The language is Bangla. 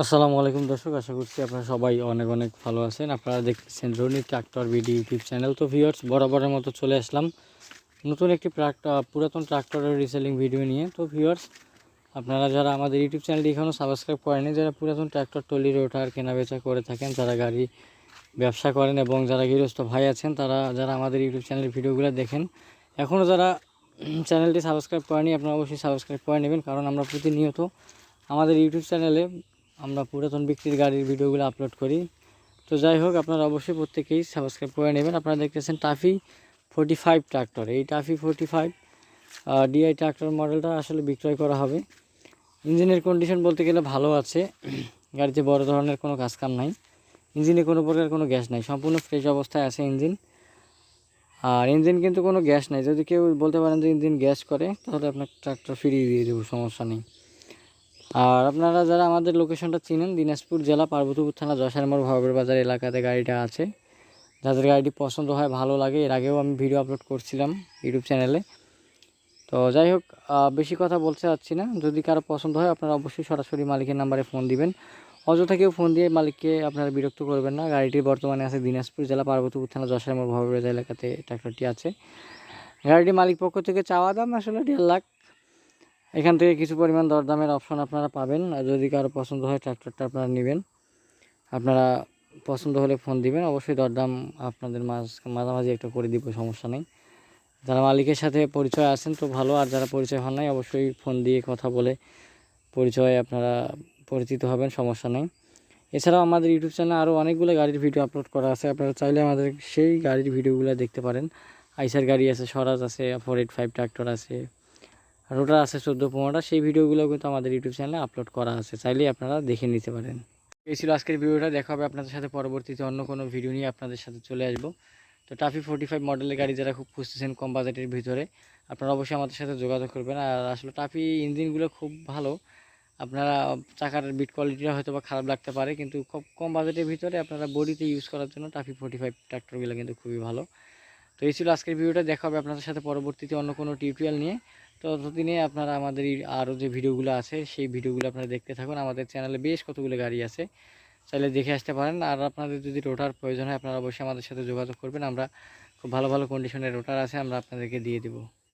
আসসালামু আলাইকুম দর্শক, আশা করছি আপনারা সবাই অনেক অনেক ভালো আছেন। আপনারা দেখতেছেন Roni tractor BD YouTube channel. তো ভিউয়ার্স বরাবরের মতো চলে আসলাম নতুন একটি ট্রাক্টর পুরাতন ট্রাক্টরের রিসেলিং ভিডিও নিয়ে। তো ভিউয়ার্স আপনারা যারা আমাদের ইউটিউব চ্যানেলটি এখনও সাবস্ক্রাইব করেনি যারা পুরাতন ট্রাক্টর টলি রোটার কেনা বেচা করে থাকেন, যারা গাড়ি ব্যবসা করেন এবং যারা গৃহস্থ ভাই আছেন, তারা যারা আমাদের ইউটিউব চ্যানেলের ভিডিওগুলো দেখেন এখনও যারা চ্যানেলটি সাবস্ক্রাইব করেনি আপনারা অবশ্যই সাবস্ক্রাইব করে নেবেন, কারণ আমরা প্রতিনিয়ত আমাদের ইউটিউব চ্যানেলে আমরা পুরাতন বিক্রির গাড়ির ভিডিওগুলো আপলোড করি। তো যাই হোক, আপনারা অবশ্যই প্রত্যেকেই সাবস্ক্রাইব করে নেবেন। আপনারা দেখতেছেন টাফি ফোর্টি ফাইভ ট্রাক্টর এই TAFE forty five DI tractor মডেলটা আসলে বিক্রয় করা হবে। ইঞ্জিনের কন্ডিশন বলতে গেলে ভালো আছে। গাড়িতে বড় ধরনের কোনো কাজ কাম নাই। ইঞ্জিনে কোনো প্রকার কোনো গ্যাস নাই। সম্পূর্ণ ফ্রেশ অবস্থায় আছে ইঞ্জিন। আর ইঞ্জিন কিন্তু কোনো গ্যাস নাই। যদি কেউ বলতে পারেন যে ইঞ্জিন গ্যাস করে, তাহলে আপনার ট্রাক্টর ফিরিয়ে দিয়ে দেবো, সমস্যা নেই। আর আপনারা যারা আমাদের লোকেশনটা চিনেন, দিনাজপুর জেলা পার্বতীপুর থানা যশারমোড় ভাবের বাজার এলাকাতে গাড়িটা আছে। যাদের গাড়িটি পছন্দ হয়, ভালো লাগে, এর আগেও আমি ভিডিও আপলোড করছিলাম ইউটিউব চ্যানেলে তো যাই হোক বেশি কথা বলতে চাচ্ছি না। যদি কারও পছন্দ হয়, আপনারা অবশ্যই সরাসরি মালিকের নাম্বারে ফোন দিবেন। অযথা কেউ ফোন দিয়ে মালিককে আপনারা বিরক্ত করবেন না। গাড়িটি বর্তমানে আছে দিনাজপুর জেলা পার্বতীপুর থানা যশারমোড় ভাবের বাজার এলাকাতে ট্রাক্টরটি আছে। গাড়িটি মালিক পক্ষ থেকে চাওয়া দাম আসলে দেড় লাখ। এখান থেকে কিছু পরিমাণ দরদামের অপশন আপনারা পাবেন। আর যদি কারও পছন্দ হয় ট্র্যাক্টরটা আপনারা নেবেন। আপনারা পছন্দ হলে ফোন দিবেন। অবশ্যই দরদাম আপনাদের মাঝ, মাঝামাঝি একটা করে দিব, সমস্যা নেই। যারা মালিকের সাথে পরিচয় আছেন তো ভালো, আর যারা পরিচয় হন নাই, অবশ্যই ফোন দিয়ে কথা বলে পরিচয় আপনারা পরিচিত হবেন, সমস্যা নেই। এছাড়াও আমাদের ইউটিউব চ্যানেলে আরও অনেকগুলো গাড়ির ভিডিও আপলোড করা আছে। আপনারা চাইলে আমাদের সেই গাড়ির ভিডিওগুলো দেখতে পারেন। আইসার গাড়ি আছে, স্বরাজ আছে ফোর এইট ফাইভ ট্রাক্টর আছে। রোটার আছে চোদ্দ পনেরোটা, সেই ভিডিওগুলো কিন্তু আমাদের ইউটিউব চ্যানেলে আপলোড করা আছে। চাইলেই আপনারা দেখে নিতে পারেন। এই ছিল আজকের ভিডিওটা, দেখা হবে আপনাদের সাথে পরবর্তীতে অন্য কোনো ভিডিও নিয়ে আপনাদের সাথে চলে আসব। তো টাফি ফোর্টি ফাইভ মডেলের গাড়ি যারা খুব খুঁজতেছেন কম বাজেটের ভিতরে, আপনারা অবশ্যই আমাদের সাথে যোগাযোগ করবেন। আর আসলে টাফি ইঞ্জিনগুলো খুব ভালো। আপনারা চাকার বিট কোয়ালিটিটা হয়তো বা খারাপ লাগতে পারে, কিন্তু খুব কম বাজেটের ভিতরে আপনারা বডিতে ইউজ করার জন্য টাফি ফোর্টি ফাইভ ট্রাক্টরগুলো কিন্তু খুবই ভালো। তো এই ছিল আজকের ভিডিওটা, দেখা হবে আপনাদের সাথে পরবর্তীতে অন্য কোনো টিউটোরিয়াল নিয়ে। ততদিনে আপনারা আমাদের আরও যে ভিডিওগুলো আছে, সেই ভিডিওগুলো আপনারা দেখতে থাকুন। আমাদের চ্যানেলে বেশ কতগুলো গাড়ি আছে। চাইলে দেখে আসতে পারেন। আর আপনাদের যদি রোটার প্রয়োজন হয়, আপনারা অবশ্যই আমাদের সাথে যোগাযোগ করবেন। আমরা খুব ভালো ভালো কন্ডিশনের রোটার আছে, আমরা আপনাদেরকে দিয়ে দেবো।